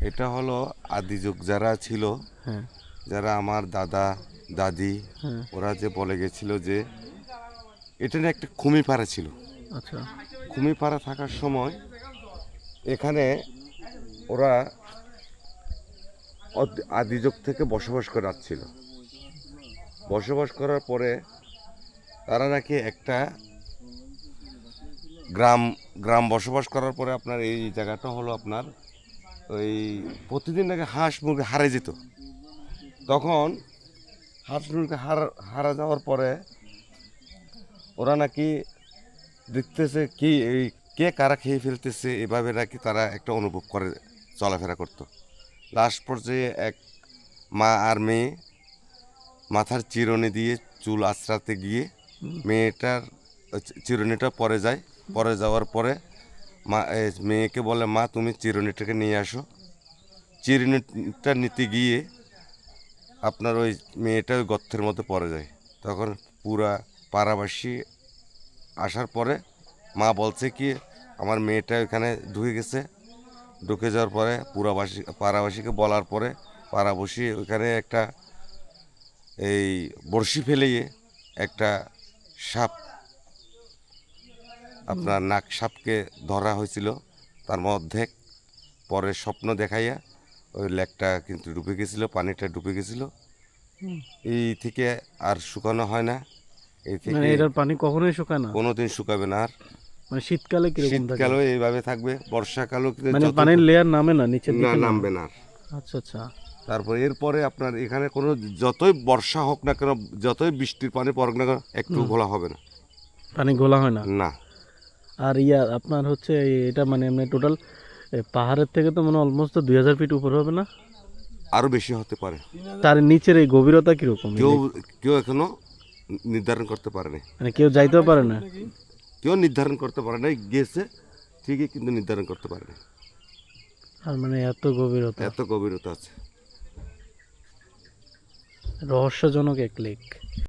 এটা হলো আদি যুগ। যারা ছিল হ্যাঁ। যারা আমার দাদা দাদি হ্যাঁ। ওরা যে বলে গেছিল যে এটা না একটা খুমি পাড়া ছিল। আচ্ছা। খুমি পাড়া থাকার সময় এখানে ওরা অদ- আদি যুগ থেকে বসবাস করে আসছিল। বসবাস করার পরে তারা নাকি একটা গ্রাম গ্রাম বসবাস করার পরে আপনার এই জায়গাটা হলো আপনার ওই প্রতিদিন নাকি হাঁস মুরগি হারে যেত। তখন হাঁস মুরগি হারা হারা যাওয়ার পরে ওরা নাকি দেখতেছে কি এই কে কারা খেয়ে ফেলতেছে এভাবে নাকি তারা একটা অনুভব করে চলাফেরা করতো। লাস্ট পর্যায়ে এক মা আর মেয়ে মাথার চিরুনি দিয়ে চুল আশ্রাতে গিয়ে মেয়েটার চিরুনিটা পরে যায়। পরে যাওয়ার পরে মা মেয়েকে বলে, মা, তুমি চিরুনিটাকে নিয়ে আসো। চিরুনিটা নিতে গিয়ে আপনার ওই মেয়েটা ওই গর্তের মধ্যে পড়ে যায়। তখন পুরা পাড়াবাসী আসার পরে মা বলছে কি, আমার মেয়েটা ওখানে ঢুকে গেছে। ঢুকে যাওয়ার পরে পুরাবাসী পাড়াবাসীকে বলার পরে পাড়াবাসী ওখানে একটা এই বড়শি ফেলিয়ে একটা সাপ আপনার নাক সাপকে ধরা হয়েছিল। তার মধ্যে পরে স্বপ্ন দেখাইয়া ওই লেকটা কিন্তু ডুবে গেছিল পানিটা ডুবে গেছিল। এই থেকে আর শুকানো হয় না। এই মানে থেকে এটার পানি কখনোই শুকায় না? কোনোদিন শুকাবে না আর। মানে শীতকালে কীরকম থাকে? শীতকালেও এইভাবে থাকবে বর্ষাকালেও কিন্তু মানে পানির লেয়ার নামে না নিচের না দিকে? নামবে না আচ্ছা আচ্ছা। তারপর এরপরে আপনার এখানে কোনো যতই বর্ষা হোক না কেন যতই বৃষ্টির পানি পড়ুক না কেন একটু ঘোলা হবে না। পানি গোলা হয় না? না। আর ইয়ার আপনার হচ্ছে এটা মানে এমনি টোটাল পাহাড়ের থেকে তো মানে অলমোস্ট তো দুই হাজার ফিট উপর হবে না? আরও বেশি হতে পারে। তার নিচের এই গভীরতা কীরকম? কেউ কেউ এখনও নির্ধারণ করতে পারে না মানে কেউ যাইতেও পারে না? কেউ নির্ধারণ করতে পারে না গেছে ঠিকই কিন্তু নির্ধারণ করতে পারে না আর মানে এত গভীরতা। এত গভীরতা আছে। রহস্যজনক এক লেক